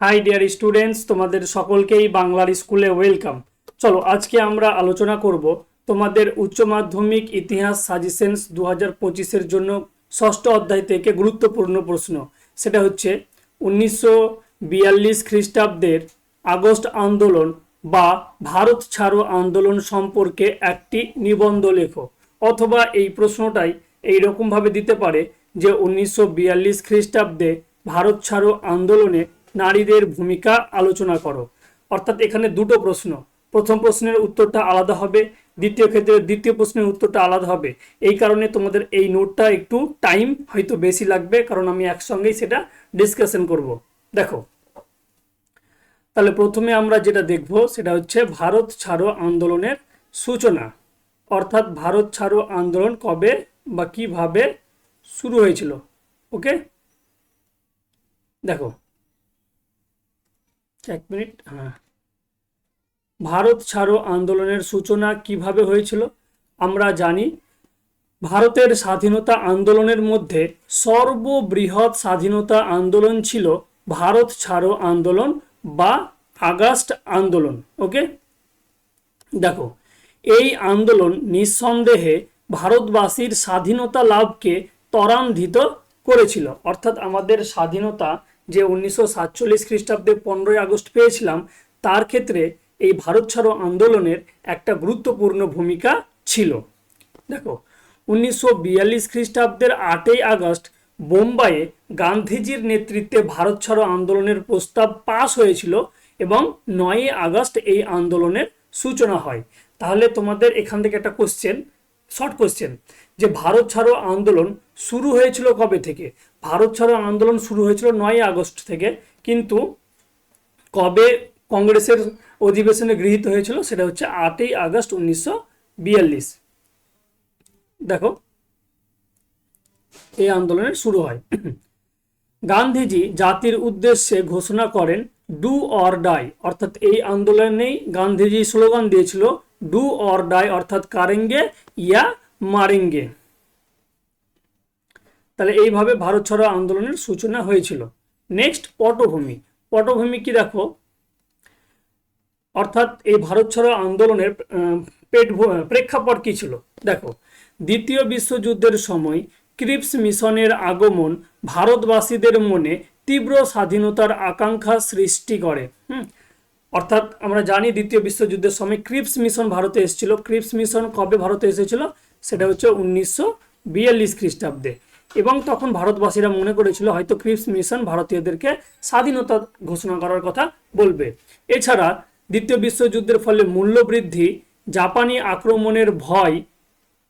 High dear students তোমাদের সকলকেই বাংলার স্কুলে ওয়েলকাম চলো, আজকে আমরা আলোচনা করব তোমাদের উচ্চ মাধ্যমিক ইতিহাস সাজেশনস দু হাজার পঁচিশের জন্য ষষ্ঠ অধ্যায় থেকে গুরুত্বপূর্ণ প্রশ্ন। সেটা হচ্ছে, উনিশশো বিয়াল্লিশ খ্রিস্টাব্দের আগস্ট আন্দোলন বা ভারত ছাড়ো আন্দোলন সম্পর্কে একটি নিবন্ধ লেখো। অথবা এই প্রশ্নটাই এই রকমভাবে দিতে পারে যে উনিশশো বিয়াল্লিশ খ্রিস্টাব্দে ভারত ছাড়ো আন্দোলনে নারীদের ভূমিকা আলোচনা করো। অর্থাৎ এখানে দুটো প্রশ্ন। প্রথম প্রশ্নের উত্তরটা আলাদা হবে, দ্বিতীয় ক্ষেত্রে দ্বিতীয় প্রশ্নের উত্তরটা আলাদা হবে। এই কারণে তোমাদের এই নোটটা একটু টাইম হয়তো বেশি লাগবে, কারণ আমি একসঙ্গেই সেটা ডিসকাশন করব। দেখো, তাহলে প্রথমে আমরা যেটা দেখব সেটা হচ্ছে ভারত ছাড়ো আন্দোলনের সূচনা। অর্থাৎ ভারত ছাড়ো আন্দোলন কবে বা কীভাবে শুরু হয়েছিল? ওকে? দেখো এক মিনিট হ্যাঁ। ভারত ছাড়ো আন্দোলনের সূচনা কীভাবে হয়েছিল, আমরা জানি। ভারতের স্বাধীনতা আন্দোলনের মধ্যে সর্ববৃহৎ স্বাধীনতা আন্দোলন ছিল ভারত ছাড়ো আন্দোলন বা আগস্ট আন্দোলন, ওকে? দেখো, এই আন্দোলন নিঃসন্দেহে ভারতবাসীর স্বাধীনতা লাভকে ত্বরান্বিত করেছিল। অর্থাৎ আমাদের স্বাধীনতা যে উনিশশো সাতচল্লিশ খ্রিস্টাব্দে পনেরোই আগস্ট পেয়েছিলাম, তার ক্ষেত্রে এই ভারত ছাড়ো আন্দোলনের একটা গুরুত্বপূর্ণ ভূমিকা ছিল। দেখো, উনিশশো বিয়াল্লিশ খ্রিস্টাব্দের আটই আগস্ট বোম্বাইয়ে গান্ধীজির নেতৃত্বে ভারত ছাড়ো আন্দোলনের প্রস্তাব পাশ হয়েছিল এবং নয়ই আগস্ট এই আন্দোলনের সূচনা হয়। তাহলে তোমাদের এখান থেকে একটা কোশ্চেন শর্ট কোশ্চেন যে ভারত ছাড়ো আন্দোলন শুরু হয়েছিল কবে থেকে? ভারত ছাড়ো আন্দোলন শুরু হয়েছিল নয় আগস্ট থেকে, কিন্তু কবে কংগ্রেসের অধিবেশনে গৃহীত হয়েছিল সেটা হচ্ছে আটই আগস্ট উনিশশো বিয়াল্লিশ। দেখো, এই আন্দোলনের শুরু হয়। গান্ধীজি জাতির উদ্দেশ্যে ঘোষণা করেন ডু অর ডাই অর্থাৎ এই আন্দোলনেই গান্ধীজি স্লোগান দিয়েছিল ডু অর ডাই অর্থাৎ কারেঙ্গে ইয়া মারেঙ্গে। তাহলে এইভাবে ভারত ছাড়ো আন্দোলনের সূচনা হয়েছিল। নেক্সট পটভূমি। পটভূমি কি দেখো? অর্থাৎ এই ভারত ছাড়ো আন্দোলনের পেট প্রেক্ষাপট কি ছিল? দেখো, দ্বিতীয় বিশ্বযুদ্ধের সময় ক্রিপস মিশনের আগমন ভারতবাসীদের মনে তীব্র স্বাধীনতার আকাঙ্ক্ষা সৃষ্টি করে। হুম? অর্থাৎ আমরা জানি দ্বিতীয় বিশ্বযুদ্ধের সময় ক্রিপস মিশন ভারতে এসেছিল। ক্রিপস মিশন কবে ভারতে এসেছিল? সেটা হচ্ছে উনিশশো বিয়াল্লিশ খ্রিস্টাব্দে। এবং তখন ভারতবাসীরা মনে করেছিল হয়তো ক্রিপস মিশন ভারতীয়দেরকে স্বাধীনতা ঘোষণা করার কথা বলবে। এছাড়া দ্বিতীয় বিশ্বযুদ্ধের ফলে মূল্যবৃদ্ধি, জাপানি আক্রমণের ভয়,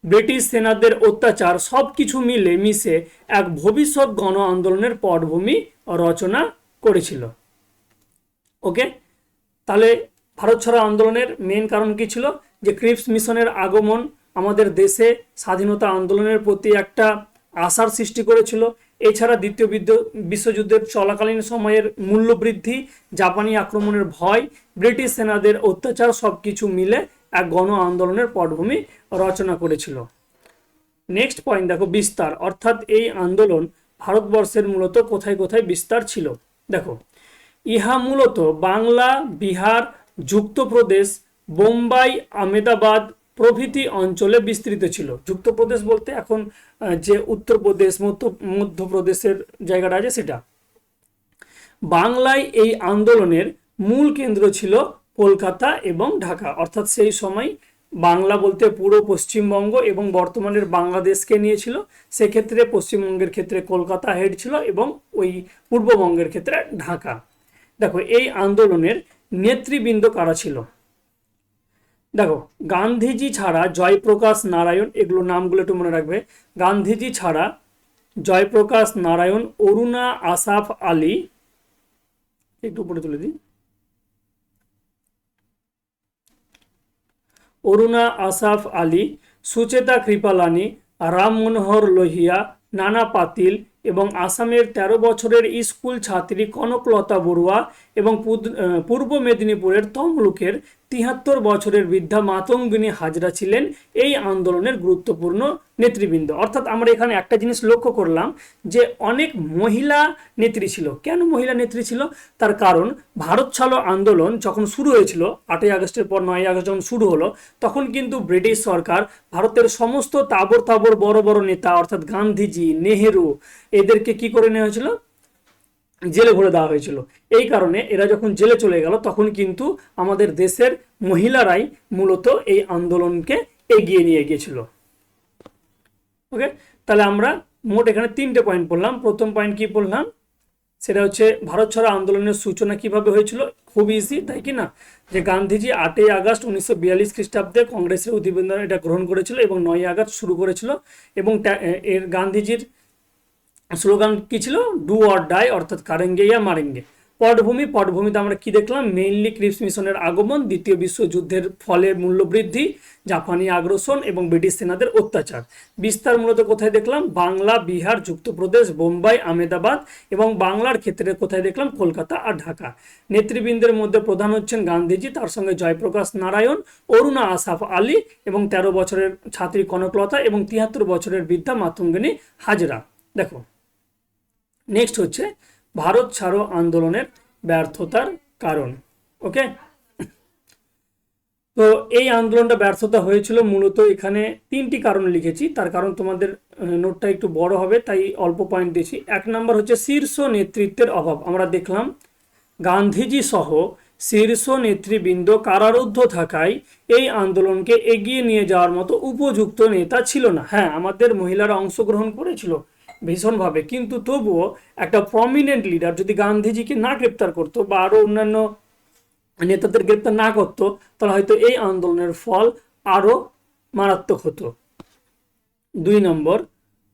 ব্রিটিশ সেনাদের অত্যাচার সব কিছু মিলে মিশে এক ভবিষ্যৎ গণ আন্দোলনের পটভূমি রচনা করেছিল। ওকে? তাহলে ভারত ছাড়ো আন্দোলনের মেন কারণ কি ছিল? যে ক্রিপস মিশনের আগমন আমাদের দেশে স্বাধীনতা আন্দোলনের প্রতি একটা আশার সৃষ্টি করেছিল। এছাড়া দ্বিতীয় বিশ্বযুদ্ধের চলাকালীন সময়ের মূল্যবৃদ্ধি, জাপানি আক্রমণের ভয়, ব্রিটিশ সেনাদের অত্যাচার সব কিছু মিলে এক গণ আন্দোলনের পটভূমি রচনা করেছিল। নেক্সট পয়েন্ট দেখো, বিস্তার। অর্থাৎ এই আন্দোলন ভারতবর্ষের মূলত কোথায় কোথায় বিস্তার ছিল? দেখো, ইহা মূলত বাংলা, বিহার, যুক্তপ্রদেশ, বোম্বাই আমেদাবাদ প্রভৃতি অঞ্চলে বিস্তৃত ছিল। যুক্তপ্রদেশ বলতে এখন যে উত্তরপ্রদেশ, মধ্য, মধ্যপ্রদেশের জায়গাটা আছে সেটা। বাংলায় এই আন্দোলনের মূল কেন্দ্র ছিল কলকাতা এবং ঢাকা। অর্থাৎ সেই সময় বাংলা বলতে পুরো পশ্চিমবঙ্গ এবং বর্তমানের বাংলাদেশকে নিয়েছিল সেক্ষেত্রে পশ্চিমবঙ্গের ক্ষেত্রে কলকাতা হেড ছিল এবং ওই পূর্ববঙ্গের ক্ষেত্রে ঢাকা। দেখো, এই আন্দোলনের নেতৃবৃন্দ কারা ছিল? দেখো, গান্ধীজি ছাড়া জয়প্রকাশ নারায়ণ এগুলো নামগুলো একটু মনে রাখবে, গান্ধীজি ছাড়া জয়প্রকাশ নারায়ণ, অরুণা আসাফ আলী, একটু উপরে তুলে দিই, অরুণা আসাফ আলী, সুচেতা কৃপালানি রাম মনোহর লোহিয়া, নানা পাতিল এবং আসামের ১৩ বছরের স্কুল ছাত্রী কনকলতা বড়ুয়া এবং পূর্ব মেদিনীপুরের তমলুকের তিয়াত্তর বছরের বৃদ্ধা মাতঙ্গিনী হাজরা ছিলেন এই আন্দোলনের গুরুত্বপূর্ণ নেতৃবৃন্দ। অর্থাৎ আমরা এখানে একটা জিনিস লক্ষ্য করলাম যে অনেক মহিলা নেত্রী ছিল। কেন মহিলা নেত্রী ছিল? তার কারণ ভারত ছাড়ো আন্দোলন যখন শুরু হয়েছিল, আটই আগস্টের পর নয় আগস্ট যখন শুরু হলো, তখন কিন্তু ব্রিটিশ সরকার ভারতের সমস্ত তাবর তাবর বড় বড় নেতা অর্থাৎ গান্ধীজি, নেহেরু এদেরকে কি করে নেওয়া হয়েছিল? জেলে ভরে দেওয়া হয়েছিল। এই কারণে এরা যখন জেলে চলে গেল, তখন কিন্তু আমাদের দেশের মহিলারাই মূলত এই আন্দোলনকে এগিয়ে নিয়ে গিয়েছিল। ওকে? তাহলে আমরা মোট এখানে তিনটে পয়েন্ট পড়লাম। প্রথম পয়েন্ট কি পড়লাম? সেটা হচ্ছে ভারত ছাড়া আন্দোলনের সূচনা কীভাবে হয়েছিল? খুব ইজি তাই কি না? যে গান্ধীজি আটই আগস্ট উনিশশো বিয়াল্লিশ খ্রিস্টাব্দে কংগ্রেসের উদ্বোধন এটা গ্রহণ করেছিল এবং নয় আগস্ট শুরু করেছিল এবং এর গান্ধীজির স্লোগান কি ছিল? ডু অর ডাই, অর্থাৎ কারেঙ্গে ইয়া মারেঙ্গে। পটভূমি, পটভূমিতে আমরা কি দেখলাম? মেইনলি ক্রিপস মিশনের আগমন, দ্বিতীয় বিশ্বযুদ্ধের ফলে মূল্যবৃদ্ধি, জাপানি আগ্রাসন এবং ব্রিটিশ সেনাদের অত্যাচার। বিস্তার মূলত কোথায় দেখলাম? বাংলা, বিহার, যুক্তপ্রদেশ, বোম্বাই, আহমেদাবাদ এবং বাংলার ক্ষেত্রে কোথায় দেখলাম? কলকাতা আর ঢাকা। নেতৃবৃন্দের মধ্যে প্রধান হচ্ছেন গান্ধীজি, তার সঙ্গে জয়প্রকাশ নারায়ণ, অরুণা আসাফ আলী এবং তেরো বছরের ছাত্রী কনকলতা এবং তিয়াত্তর বছরের বৃদ্ধা মাতঙ্গিনী হাজরা। দেখো নেক্সট হচ্ছে, ভারত ছাড়ো আন্দোলনের ব্যর্থতার কারণ ওকে তো এই আন্দোলনটা ব্যর্থতা হয়েছিল মূলত এখানে তিনটি কারণ লিখেছি, তার কারণ তোমাদের নোটটা একটু বড় হবে, তাই অল্প পয়েন্ট দিয়েছি। এক নম্বর হচ্ছে, শীর্ষ নেতৃত্বের অভাব। আমরা দেখলাম, গান্ধীজি সহ শীর্ষ নেতৃবৃন্দ কারারুদ্ধ থাকায় এই আন্দোলনকে এগিয়ে নিয়ে যাওয়ার মতো উপযুক্ত নেতা ছিল না। হ্যাঁ আমাদের মহিলারা অংশগ্রহণ করেছিল ভীষণভাবে। কিন্তু তবুও একটা প্রমিনেন্ট লিডার যদি গান্ধীজিকে না গ্রেপ্তার করতো বা আরও অন্যান্য নেতাদের গ্রেপ্তার না করতো, তাহলে হয়তো এই আন্দোলনের ফল আরও মারাত্মক হতো। দুই নম্বর,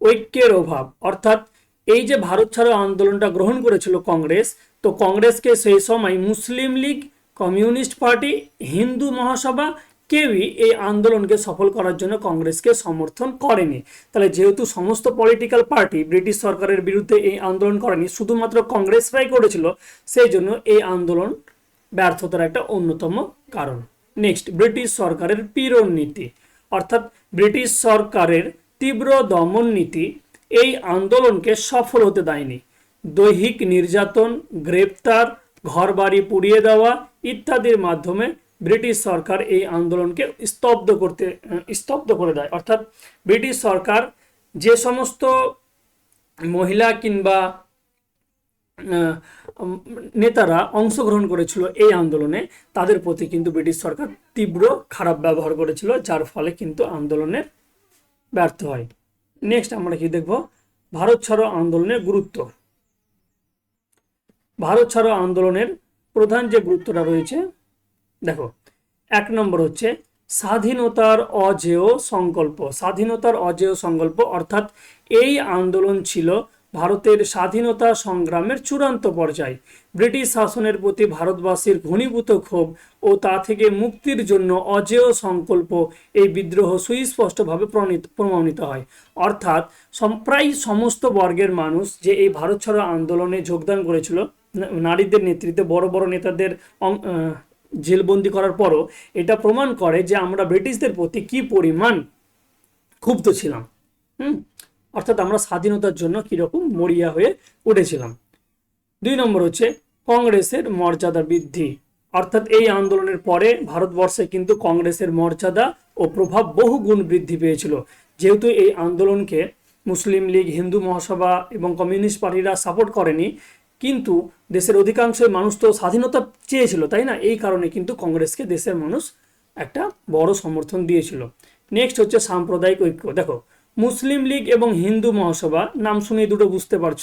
ঐক্যের অভাব। অর্থাৎ এই যে ভারত ছাড়ো আন্দোলনটা গ্রহণ করেছিল কংগ্রেস, তো কংগ্রেসকে সেই সময় Muslim League, Communist Party, Hindu Mahasabha কেউই এই আন্দোলনকে সফল করার জন্য কংগ্রেসকে সমর্থন করেনি। তাহলে যেহেতু সমস্ত পলিটিক্যাল পার্টি ব্রিটিশ সরকারের বিরুদ্ধে এই আন্দোলন করেনি, শুধুমাত্র কংগ্রেসরাই করেছিল, সেই জন্য এই আন্দোলন ব্যর্থতার একটা অন্যতম কারণ। নেক্সট ব্রিটিশ সরকারের পীড়ন নীতি। অর্থাৎ ব্রিটিশ সরকারের তীব্র দমন নীতি এই আন্দোলনকে সফল হতে দেয়নি। দৈহিক নির্যাতন, গ্রেপ্তার, ঘরবাড়ি পুড়িয়ে দেওয়া ইত্যাদির মাধ্যমে ব্রিটিশ সরকার এই আন্দোলনকে স্তব্ধ করতে, স্তব্ধ করে দেয়। অর্থাৎ ব্রিটিশ সরকার যে সমস্ত মহিলা কিংবা নেতারা অংশগ্রহণ করেছিল এই আন্দোলনে, তাদের প্রতি কিন্তু ব্রিটিশ সরকার তীব্র খারাপ ব্যবহার করেছিল, যার ফলে কিন্তু আন্দোলনের ব্যর্থ হয়। নেক্সট আমরা কি দেখব? ভারত ছাড়ো আন্দোলনের গুরুত্ব। ভারত ছাড়ো আন্দোলনের প্রধান যে গুরুত্বটা রয়েছে দেখো, এক নম্বর হচ্ছে স্বাধীনতার অজেয় সংকল্প। স্বাধীনতার অজেয় সংকল্প অর্থাৎ এই আন্দোলন ছিল ভারতের স্বাধীনতা সংগ্রামের চূড়ান্ত পর্যায়। ব্রিটিশ শাসনের প্রতি ভারতবাসীর ঘনীভূত ক্ষোভ ও তা থেকে মুক্তির জন্য অজেয় সংকল্প এই বিদ্রোহ সুস্পষ্টভাবে প্রণীত- প্রমাণিত হয়। অর্থাৎ প্রায় সমস্ত বর্গের মানুষ যে এই ভারত ছাড়ো আন্দোলনে যোগদান করেছিল নারীদের নেতৃত্বে বড় বড় নেতাদের জেলবন্দি করার পরও এটা প্রমাণ করে যে আমরা ব্রিটিশদের প্রতি কি পরিমাণ ক্ষুব্ধ ছিলাম, হুম? অর্থাৎ আমরা স্বাধীনতার জন্য কীরকম মরিয়া হয়ে উঠেছিলাম। দুই নম্বর হচ্ছে কংগ্রেসের মর্যাদা বৃদ্ধি। অর্থাৎ এই আন্দোলনের পরে ভারতবর্ষে কিন্তু কংগ্রেসের মর্যাদা ও প্রভাব বহু গুণ বৃদ্ধি পেয়েছিল। যেহেতু এই আন্দোলনকে মুসলিম লীগ, হিন্দু মহাসভা এবং কমিউনিস্ট পার্টিরা সাপোর্ট করেনি কিন্তু দেশের অধিকাংশ মানুষ তো স্বাধীনতা চেয়েছিল, তাই না? এই কারণে কিন্তু কংগ্রেসকে দেশের মানুষ একটা বড় সমর্থন দিয়েছিল। নেক্সট হচ্ছে সাম্প্রদায়িক ঐক্য। দেখো, মুসলিম লীগ এবং হিন্দু মহাসভা, নাম শুনে দুটো বুঝতে পারছ।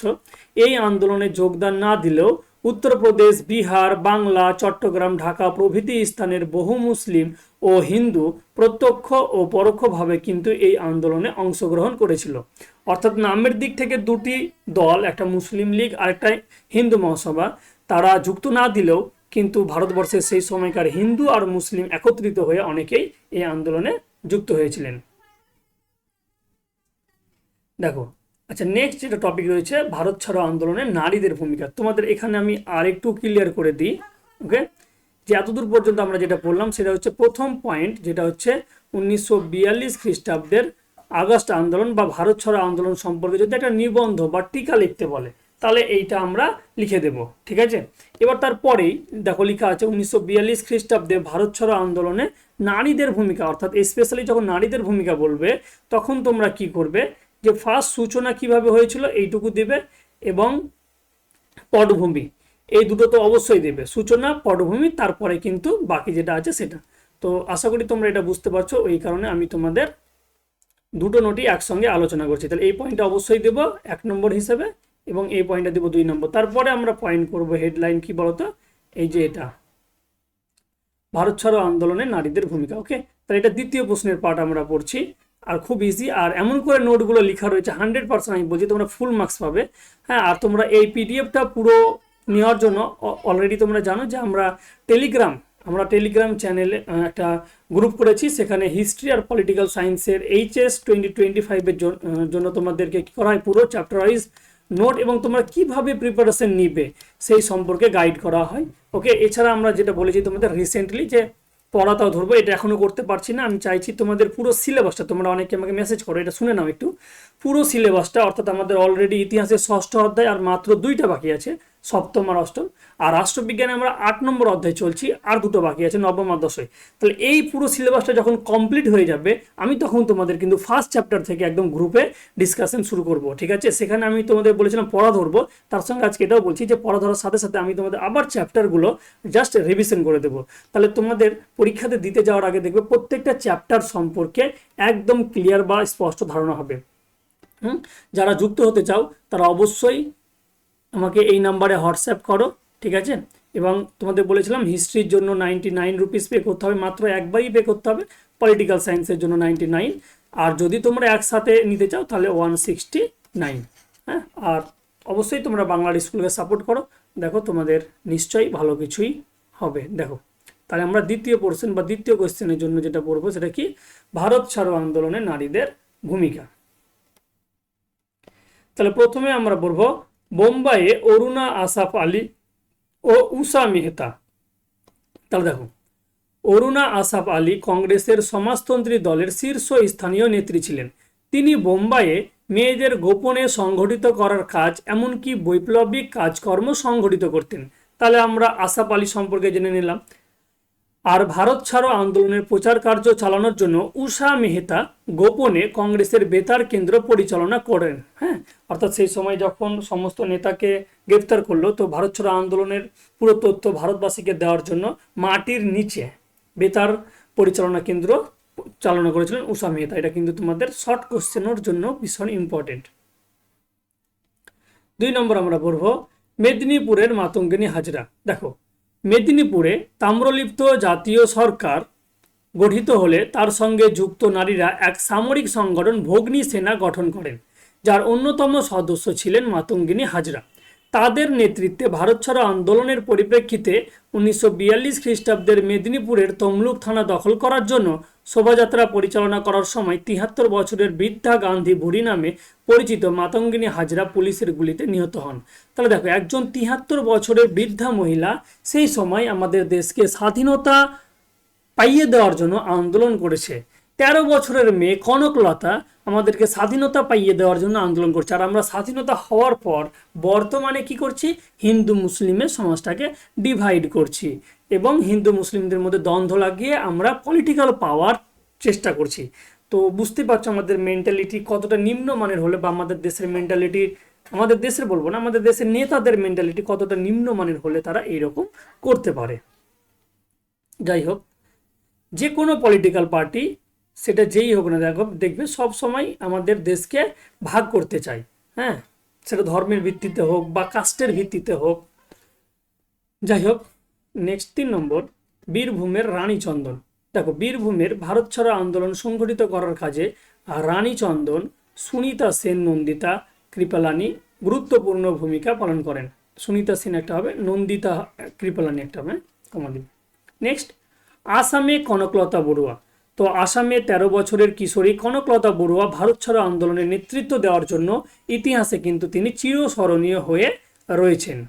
এই আন্দোলনে যোগদান না দিলেও উত্তরপ্রদেশ, বিহার, বাংলা, চট্টগ্রাম, ঢাকা প্রভৃতি স্থানের বহু মুসলিম ও হিন্দু প্রত্যক্ষ ও পরোক্ষভাবে কিন্তু এই আন্দোলনে অংশগ্রহণ করেছিল। অর্থাৎ নামের দিক থেকে দুটি দল, একটা মুসলিম লীগ আর একটা হিন্দু মহাসভা, তারা যুক্ত না দিলেও কিন্তু ভারতবর্ষের সেই সময়কার হিন্দু আর মুসলিম একত্রিত হয়ে অনেকেই এই আন্দোলনে যুক্ত হয়েছিলেন। দেখো আচ্ছা নেক্সট যেটা টপিক রয়েছে, ভারত ছাড়ো আন্দোলনে নারীদের ভূমিকা। তোমাদের এখানে আমি আর একটু ক্লিয়ার করে দিই ওকে যে এতদূর পর্যন্ত আমরা যেটা বললাম সেটা হচ্ছে প্রথম পয়েন্ট যেটা হচ্ছে উনিশশো বিয়াল্লিশ খ্রিস্টাব্দের আগস্ট আন্দোলন বা ভারত ছাড়ো আন্দোলন সম্পর্কে যদি একটা নিবন্ধ বা টিকা লিখতে বলে, তাহলে এইটা আমরা লিখে দেব, ঠিক আছে? এবার তারপরেই দেখো লেখা আছে উনিশশো বিয়াল্লিশ খ্রিস্টাব্দে ভারত ছাড়ো আন্দোলনে নারীদের ভূমিকা, অর্থাৎ স্পেশালি যখন নারীদের ভূমিকা বলবে, তখন তোমরা কি করবে? যে ফার্স্ট সূচনা কীভাবে হয়েছিল এইটুকু দেবে এবং পটভূমি, এই দুটো তো অবশ্যই দেবে, সূচনা, পটভূমি, তারপরে কিন্তু বাকি যেটা আছে সেটা। তো আশা করি তোমরা এটা বুঝতে পারছ ওই কারণে আমি তোমাদের দুটো নোটই একসঙ্গে আলোচনা করছি। তাহলে এই পয়েন্টটা অবশ্যই দেব এক নম্বর হিসেবে এবং এই পয়েন্টটা দেবো দুই নম্বর। তারপরে আমরা পয়েন্ট করব হেডলাইন কি বলতো? এই যে এটা। ভারত ছাড়ো আন্দোলনে নারীদের ভূমিকা ওকে তাহলে এটা দ্বিতীয় প্রশ্নের পার্ট আমরা পড়ছি। আর খুব ইজি আর এমন করে নোটগুলো লেখা রয়েছে হান্ড্রেড পার্সেন্ট আমি বলছি, তোমরা ফুল মার্কস পাবে। হ্যাঁ আর তোমরা এই পিডিএফটা পুরো নেওয়ার জন্য অলরেডি তোমরা জানো যে আমরা টেলিগ্রাম আমরা টেলিগ্রাম চ্যানেলে একটা গ্রুপ করেছি, সেখানে হিস্ট্রি আর পলিটিক্যাল সায়েন্সের এইচএস টোয়েন্টি টোয়েন্টি ফাইভের জন্য তোমাদেরকে কি করা হয়, পুরো চ্যাপ্টার ওয়াইজ নোট এবং তোমরা কীভাবে প্রিপারেশন নিবে, সেই সম্পর্কে গাইড করা হয়। ওকে এছাড়া আমরা যেটা বলেছি তোমাদের রিসেন্টলি যে পড়াটাও ধরবো, এটা এখনও করতে পারছি না। আমি চাইছি তোমাদের পুরো সিলেবাসটা তোমরা অনেকে আমাকে মেসেজ করো, এটা শুনে নাও একটু। পুরো সিলেবাসটা অর্থাৎ আমাদের অলরেডি ইতিহাসের ষষ্ঠ অধ্যায় আর মাত্র দুইটা বাকি আছে। সপ্তম আর অষ্টম। আর রাষ্ট্রবিজ্ঞানে আমরা আট নম্বর অধ্যায় চলছি, আর দুটো বাকি আছে, নবম আর দশই তাহলে এই পুরো সিলেবাসটা যখন কমপ্লিট হয়ে যাবে, আমি তখন তোমাদের কিন্তু ফার্স্ট চ্যাপ্টার থেকে একদম গ্রুপে ডিসকাশন শুরু করব, ঠিক আছে? সেখানে আমি তোমাদের বলেছিলাম পড়া ধরবো, তার সঙ্গে আজকে এটাও বলছি যে পড়া ধরার সাথে সাথে আমি তোমাদের আবার চ্যাপ্টারগুলো জাস্ট রিভিশন করে দেবো। তাহলে তোমাদের পরীক্ষাতে দিতে যাওয়ার আগে দেখবে প্রত্যেকটা চ্যাপ্টার সম্পর্কে একদম ক্লিয়ার বা স্পষ্ট ধারণা হবে। হুম? যারা যুক্ত হতে চাও, তারা অবশ্যই আমাকে এই নাম্বারে হোয়াটসঅ্যাপ করো, ঠিক আছে? এবং তোমাদের বলেছিলাম হিস্ট্রির জন্য নাইনটি নাইন রুপিস পে করতে হবে, মাত্র একবারই পে করতে হবে পলিটিক্যাল সায়েন্সের জন্য নাইনটি নাইন। আর যদি তোমরা একসাথে নিতে চাও, তাহলে ওয়ান সিক্সটি নাইন হ্যাঁ? আর অবশ্যই তোমরা বাংলার স্কুলকে সাপোর্ট করো, দেখো তোমাদের নিশ্চয়ই ভালো কিছুই হবে, দেখো। তাহলে আমরা দ্বিতীয় পোর্শন বা দ্বিতীয় কোয়েশ্চেনের জন্য যেটা পড়ব, সেটা কি? ভারত ছাড়ো আন্দোলনে নারীদের ভূমিকা। তাহলে প্রথমে আমরা পড়ব বোম্বাইয়ে অরুণা আসাফ আলী ও উষা মেহতা। তাহলে দেখো, অরুণা আসাফ আলী কংগ্রেসের সমাজতন্ত্রী দলের শীর্ষ স্থানীয় নেত্রী ছিলেন। তিনি বোম্বাইয়ে মেয়েদের গোপনে সংগঠিত করার কাজ, এমনকি বৈপ্লবিক কাজকর্ম সংগঠিত করতেন। তাহলে আমরা আসাফ আলী সম্পর্কে জেনে নিলাম। আর ভারত ছাড়ো আন্দোলনের প্রচার কার্য চালানোর জন্য উষা মেহতা গোপনে কংগ্রেসের বেতার কেন্দ্র পরিচালনা করেন হ্যাঁ? অর্থাৎ সেই সময় যখন সমস্ত নেতাকে গ্রেফতার করল, তো ভারত ছাড়ো আন্দোলনের পুরো তথ্য ভারতবাসীকে দেওয়ার জন্য মাটির নিচে বেতার পরিচালনা কেন্দ্র চালনা করেছিলেন উষা মেহতা। এটা কিন্তু তোমাদের শর্ট কোশ্চেনের জন্য ভীষণ ইম্পর্টেন্ট দুই নম্বর আমরা পড়ব, মেদিনীপুরের মাতঙ্গিনী হাজরা। দেখো মেদিনীপুরে তাম্রলিপ্ত জাতীয় সরকার গঠিত হলে তার সঙ্গে যুক্ত নারীরা এক সামরিক সংগঠন ভগ্নী সেনা গঠন করেন, যার অন্যতম সদস্য ছিলেন মাতঙ্গিনী হাজরা। তাদের নেতৃত্বে ভারত ছাড়ো আন্দোলনের পরিপ্রেক্ষিতে উনিশশো বিয়াল্লিশ খ্রিস্টাব্দের মেদিনীপুরের তমলুক থানা দখল করার জন্য শোভাযাত্রা পরিচালনা করার সময় তিহাত্তর বছরের বৃদ্ধা গান্ধী ভুরি নামে পরিচিত মাতঙ্গিনী হাজরা পুলিশের গুলিতে নিহত হন। তাহলে দেখো, একজন তিহাত্তর বছরের বৃদ্ধা মহিলা সেই সময় আমাদের দেশকে স্বাধীনতা পাইয়ে দেওয়ার জন্য আন্দোলন করেছে। তেরো বছরের মেয়ে কনকলতা আমাদেরকে স্বাধীনতা পাইয়ে দেওয়ার জন্য আন্দোলন করছে। আর আমরা স্বাধীনতা হওয়ার পর বর্তমানে কি করছি? হিন্দু মুসলিমের সমাজটাকে ডিভাইড করছি এবং হিন্দু মুসলিমদের মধ্যে দ্বন্দ্ব লাগিয়ে আমরা পলিটিক্যাল পাওয়ার চেষ্টা করছি। তো বুঝতে পারছ আমাদের মেন্টালিটি কতটা নিম্নমানের হলে বা আমাদের দেশের মেন্টালিটি আমাদের দেশের বলব না, আমাদের দেশের নেতাদের মেন্টালিটি কতটা নিম্নমানের হলে তারা এইরকম করতে পারে। যাই হোক, যে কোনো পলিটিক্যাল পার্টি সেটা যেই হোক না দেখো দেখবে সব সময় আমাদের দেশকে ভাগ করতে চায়। হ্যাঁ সেটা ধর্মের ভিত্তিতে হোক বা কাস্টের ভিত্তিতে হোক। যাই হোক নেক্সট তিন নম্বর, বীরভূমের রানীচন্দন দেখো, বীরভূমের ভারত ছাড়ো আন্দোলন সংগঠিত করার কাজে রানী চন্দন, সুনিতা সেন নন্দিতা, কৃপালানি গুরুত্বপূর্ণ ভূমিকা পালন করেন। সুনিতা সেন একটা হবে, নন্দিতা কৃপালানি একটা হবে কমা নেক্সট আসামে কনকলতা বড়ুয়া। তো আসামে ১৩ বছরের কিশোরী কনকলতা বড়ুয়া ভারত ছাড়ো আন্দোলনের নেতৃত্ব দেওয়ার জন্য ইতিহাসে কিন্তু তিনি চিরস্মরণীয় হয়ে রয়েছেন।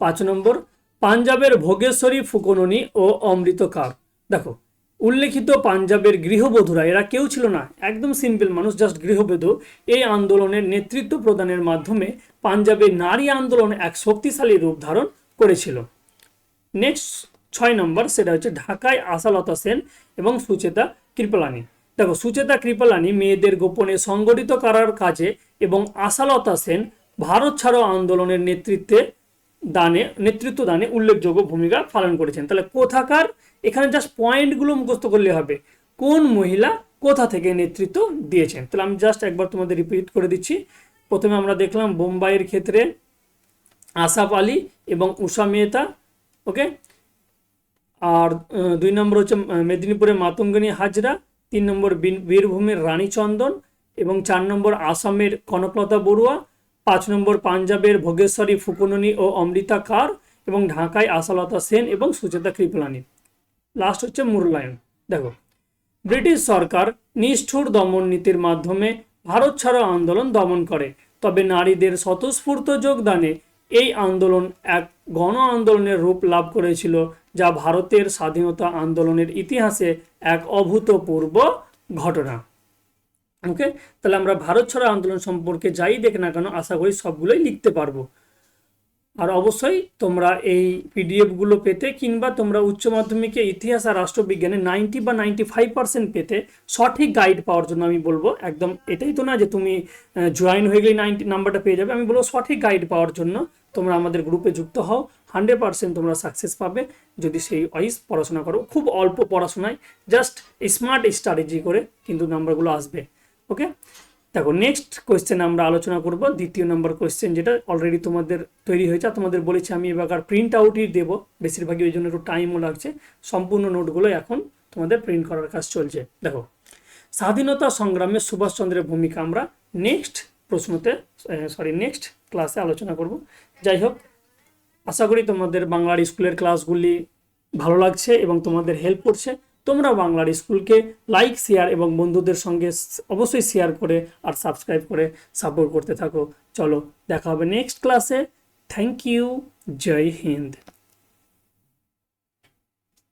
পাঁচ নম্বর, পাঞ্জাবের ভোগেশ্বরী ফুকননি ও অমৃতকার দেখো, উল্লেখিত পাঞ্জাবের গৃহবধূরা, এরা কেউ ছিল না, একদম সিম্পল মানুষ, জাস্ট গৃহবধূ। এই আন্দোলনের নেতৃত্ব প্রদানের মাধ্যমে পাঞ্জাবের নারী আন্দোলন এক শক্তিশালী রূপ ধারণ করেছিল। নেক্সট ছয় নম্বর, সেটা হচ্ছে ঢাকায় আশালতা সেন এবং সুচেতা কৃপলানি। দেখো, সুচেতা কৃপলানি মেয়েদের গোপনে সংগঠিত করার কাজে এবং আশালতা সেন ভারত ছাড়ো আন্দোলনের নেতৃত্বে দানে, নেতৃত্ব দানে উল্লেখযোগ্য ভূমিকা পালন করেছেন। তাহলে কোথাকার? এখানে জাস্ট পয়েন্টগুলো মুখস্থ করলে হবে। কোন মহিলা কোথা থেকে নেতৃত্ব দিয়েছেন? তাহলে আমি জাস্ট একবার তোমাদের রিপিট করে দিচ্ছি। প্রথমে আমরা দেখলাম বোম্বাইয়ের ক্ষেত্রে আসাফ আলী এবং উষা মেহতা ওকে আর দুই নম্বর হচ্ছে মেদিনীপুরের মাতঙ্গিনী হাজরা, তিন নম্বর বীরভূমের রানী চন্দন এবং চার নম্বর আসামের কনকলতা বড়ুয়া, পাঁচ নম্বর পাঞ্জাবের ভোগেশ্বরী ফুকননি ও অমৃতা কার এবং ঢাকায় আশালতা সেন এবং সুচেতা কৃপলানি। লাস্ট হচ্ছে মুরলায়ন দেখো, ব্রিটিশ সরকার নিষ্ঠুর দমন নীতির মাধ্যমে ভারত ছাড়ো আন্দোলন দমন করে, তবে নারীদের স্বতঃস্ফূর্ত যোগদানে এই আন্দোলন এক গণ আন্দোলনের রূপ লাভ করেছিল, যা ভারতের স্বাধীনতা আন্দোলনের ইতিহাসে এক অভূতপূর্ব ঘটনা। ওকে তাহলে আমরা ভারত ছাড়ো আন্দোলন সম্পর্কে যাই দেখ না কেন, আশা করি সবগুলোই লিখতে পারব। আর অবশ্যই তোমরা এই পিডিএফগুলো পেতে কিংবা তোমরা উচ্চ মাধ্যমিকে ইতিহাস আর রাষ্ট্রবিজ্ঞানে নাইনটি বা নাইনটি ফাইভ পার্সেন্ট পেতে সঠিক গাইড পাওয়ার জন্য আমি বলব, একদম এটাই তো না যে তুমি জয়েন হয়ে গেলে নাইনটি নাম্বারটা পেয়ে যাবে, আমি বলব সঠিক গাইড পাওয়ার জন্য তোমরা আমাদের গ্রুপে যুক্ত হও হান্ড্রেড পার্সেন্ট তোমরা সাকসেস পাবে। যদি সেই ওয়াইজ পড়াশোনা করো, খুব অল্প পড়াশোনায় জাস্ট স্মার্ট স্ট্র্যাটেজি করে কিন্তু নাম্বারগুলো আসবে। ওকে দেখো নেক্সট কোয়েশ্চেন আমরা আলোচনা করব। দ্বিতীয় নম্বর কোয়েশ্চেন যেটা অলরেডি তোমাদের তৈরি হয়েছে তোমাদের বলেছি আমি এবার প্রিন্ট আউটই দেবো। বেশিরভাগই ওই জন্য একটু টাইমও লাগছে। সম্পূর্ণ নোটগুলো এখন তোমাদের প্রিন্ট করার কাজ চলছে। দেখো, স্বাধীনতা সংগ্রামে সুভাষচন্দ্রের ভূমিকা আমরা। নেক্সট প্রশ্নতে সরি নেক্সট ক্লাসে আলোচনা করব। যাই হোক, আশা করি তোমাদের বাংলার স্কুলের ক্লাসগুলি ভালো লাগছে এবং তোমাদের হেল্প করছে। তোমরা বাংলার স্কুলকে লাইক শেয়ার এবং বন্ধুদের সঙ্গে অবশ্যই শেয়ার করে আর সাবস্ক্রাইব করে সাপোর্ট করতে থাকো। চলো, দেখা হবে নেক্সট ক্লাসে থ্যাংক ইউ জয় হিন্দ